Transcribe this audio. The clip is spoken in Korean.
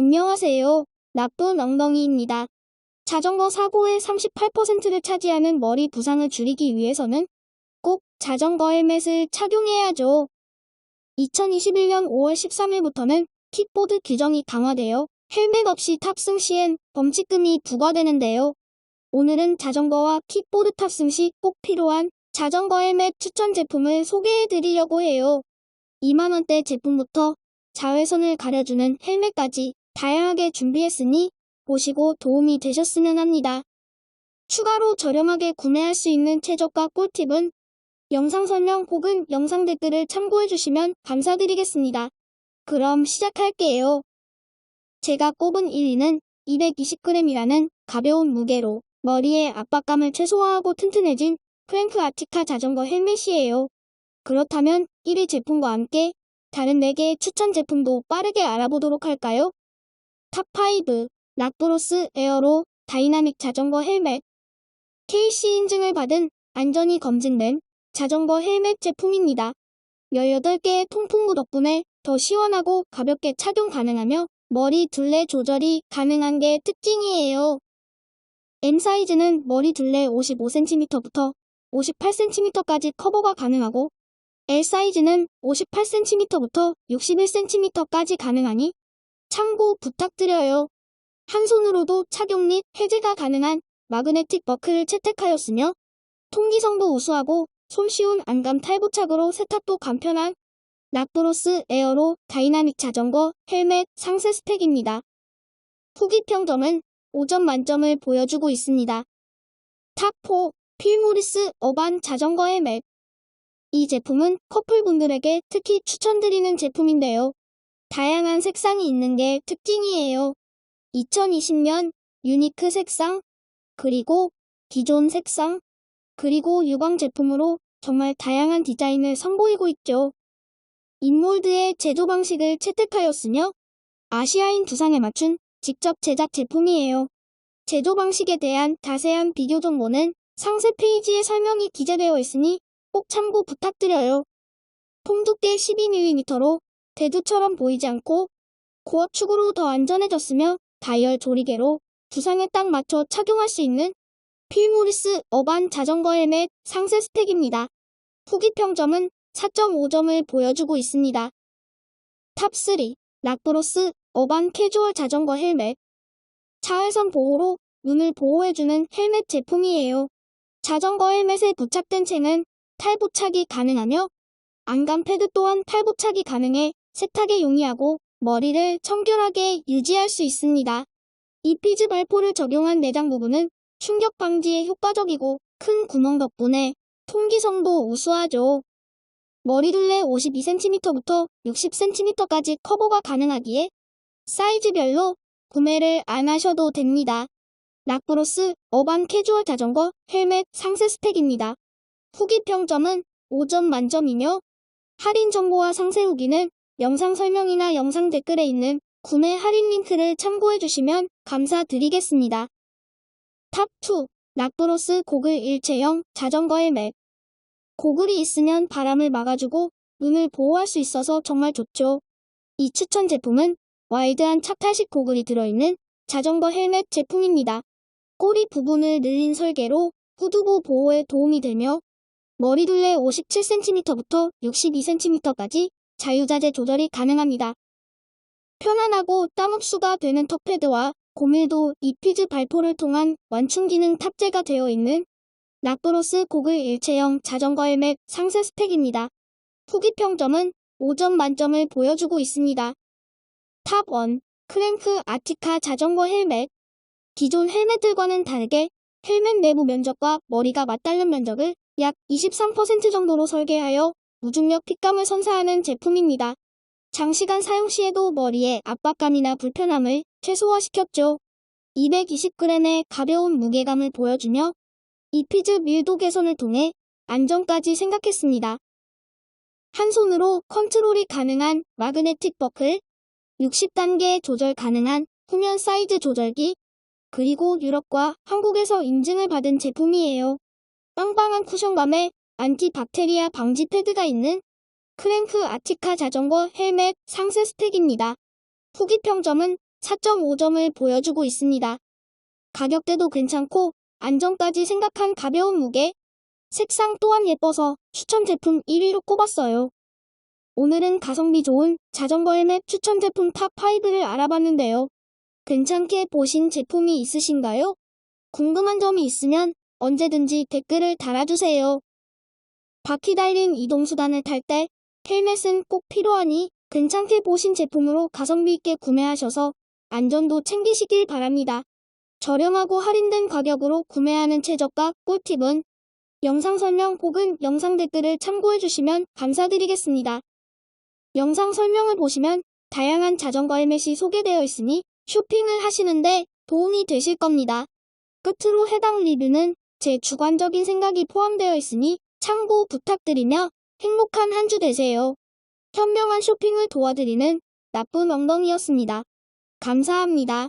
안녕하세요. 나쁜 엉덩이입니다. 자전거 사고의 38%를 차지하는 머리 부상을 줄이기 위해서는 꼭 자전거 헬멧을 착용해야죠. 2021년 5월 13일부터는 킥보드 규정이 강화되어 헬멧 없이 탑승 시엔 범칙금이 부과되는데요. 오늘은 자전거와 킥보드 탑승 시 꼭 필요한 자전거 헬멧 추천 제품을 소개해 드리려고 해요. 2만원대 제품부터 자외선을 가려주는 헬멧까지 다양하게 준비했으니 보시고 도움이 되셨으면 합니다. 추가로 저렴하게 구매할 수 있는 최저가 꿀팁은 영상 설명 혹은 영상 댓글을 참고해 주시면 감사드리겠습니다. 그럼 시작할게요. 제가 꼽은 1위는 220g이라는 가벼운 무게로 머리의 압박감을 최소화하고 튼튼해진 프랭크 아티카 자전거 헬멧이에요. 그렇다면 1위 제품과 함께 다른 4개의 추천 제품도 빠르게 알아보도록 할까요? 탑5 락브로스 에어로 다이나믹 자전거 헬멧 KC 인증을 받은 안전이 검증된 자전거 헬멧 제품입니다. 18개의 통풍구 덕분에 더 시원하고 가볍게 착용 가능하며 머리 둘레 조절이 가능한 게 특징이에요. M 사이즈는 머리 둘레 55cm부터 58cm까지 커버가 가능하고 L 사이즈는 58cm부터 61cm까지 가능하니 참고 부탁드려요. 한 손으로도 착용 및 해제가 가능한 마그네틱 버클을 채택하였으며 통기성도 우수하고 손쉬운 안감 탈부착으로 세탁도 간편한 락브로스 에어로 다이나믹 자전거 헬멧 상세 스펙입니다. 후기 평점은 5점 만점을 보여주고 있습니다. 탑4 필모리스 어반 자전거 헬멧 이 제품은 커플분들에게 특히 추천드리는 제품인데요. 다양한 색상이 있는 게 특징이에요. 2020년 유니크 색상, 그리고 기존 색상, 그리고 유광 제품으로 정말 다양한 디자인을 선보이고 있죠. 인몰드의 제조 방식을 채택하였으며 아시아인 두상에 맞춘 직접 제작 제품이에요. 제조 방식에 대한 자세한 비교 정보는 상세 페이지에 설명이 기재되어 있으니 꼭 참고 부탁드려요. 통두께 12mm로 대두처럼 보이지 않고 고압 축으로 더 안전해졌으며 다이얼 조리개로 두상에 딱 맞춰 착용할 수 있는 필모리스 어반 자전거 헬멧 상세 스펙입니다. 후기 평점은 4.5점을 보여주고 있습니다. 탑3 락브로스 어반 캐주얼 자전거 헬멧 자외선 보호로 눈을 보호해주는 헬멧 제품이에요. 자전거 헬멧에 부착된 챙은 탈부착이 가능하며 안감 패드 또한 탈부착이 가능해 세탁에 용이하고 머리를 청결하게 유지할 수 있습니다. 이 피즈 발포를 적용한 내장 부분은 충격 방지에 효과적이고 큰 구멍 덕분에 통기성도 우수하죠. 머리둘레 52cm부터 60cm까지 커버가 가능하기에 사이즈별로 구매를 안 하셔도 됩니다. 락브로스 어반 캐주얼 자전거 헬멧 상세 스펙입니다. 후기 평점은 5점 만점이며 할인 정보와 상세 후기는 영상 설명이나 영상 댓글에 있는 구매 할인 링크를 참고해 주시면 감사드리겠습니다. 탑2 락브로스 고글 일체형 자전거 헬멧 고글이 있으면 바람을 막아주고 눈을 보호할 수 있어서 정말 좋죠. 이 추천 제품은 와이드한 착탈식 고글이 들어있는 자전거 헬멧 제품입니다. 꼬리 부분을 늘린 설계로 후두부 보호에 도움이 되며 머리둘레 57cm부터 62cm까지 자유자재 조절이 가능합니다. 편안하고 땀 흡수가 되는 턱패드와 고밀도 이피즈 발포를 통한 완충 기능 탑재가 되어 있는 락브로스 고글 일체형 자전거 헬멧 상세 스펙입니다. 후기 평점은 5점 만점을 보여주고 있습니다. 탑1 크랭크 아티카 자전거 헬멧 기존 헬멧들과는 다르게 헬멧 내부 면적과 머리가 맞닿는 면적을 약 23% 정도로 설계하여 무중력 핏감을 선사하는 제품입니다. 장시간 사용 시에도 머리의 압박감이나 불편함을 최소화시켰죠. 220g의 가벼운 무게감을 보여주며 이피즈 밀도 개선을 통해 안전까지 생각했습니다. 한 손으로 컨트롤이 가능한 마그네틱 버클, 60단계 조절 가능한 후면 사이즈 조절기, 그리고 유럽과 한국에서 인증을 받은 제품이에요. 빵빵한 쿠션감에 안티박테리아 방지 패드가 있는 크랭크 아티카 자전거 헬멧 상세 스택입니다. 후기 평점은 4.5점을 보여주고 있습니다. 가격대도 괜찮고 안정까지 생각한 가벼운 무게, 색상 또한 예뻐서 추천 제품 1위로 꼽았어요. 오늘은 가성비 좋은 자전거 헬멧 추천 제품 탑5를 알아봤는데요. 괜찮게 보신 제품이 있으신가요? 궁금한 점이 있으면 언제든지 댓글을 달아주세요. 바퀴 달린 이동수단을 탈 때 헬멧은 꼭 필요하니 괜찮게 보신 제품으로 가성비 있게 구매하셔서 안전도 챙기시길 바랍니다. 저렴하고 할인된 가격으로 구매하는 최저가 꿀팁은 영상 설명 혹은 영상 댓글을 참고해 주시면 감사드리겠습니다. 영상 설명을 보시면 다양한 자전거 헬멧이 소개되어 있으니 쇼핑을 하시는데 도움이 되실 겁니다. 끝으로 해당 리뷰는 제 주관적인 생각이 포함되어 있으니 참고 부탁드리며 행복한 한 주 되세요. 현명한 쇼핑을 도와드리는 나쁜 엉덩이였습니다. 감사합니다.